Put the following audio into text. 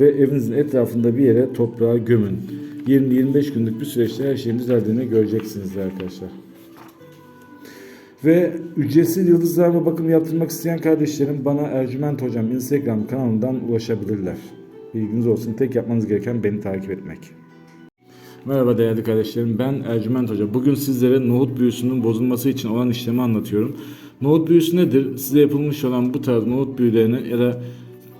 ve evinizin etrafında bir yere toprağa gömün. 20-25 günlük bir süreçte her şeyin düzeldiğini göreceksiniz arkadaşlar. Ve ücretsiz yıldızlarla bakım yaptırmak isteyen kardeşlerim bana Ercüment Hocam Instagram kanalından ulaşabilirler. Bilginiz olsun. Tek yapmanız gereken beni takip etmek. Merhaba değerli kardeşlerim. Ben Ercüment Hoca. Bugün sizlere nohut büyüsünün bozulması için olan işlemi anlatıyorum. Nohut büyüsü nedir? Size yapılmış olan bu tarz nohut büyülerini ya da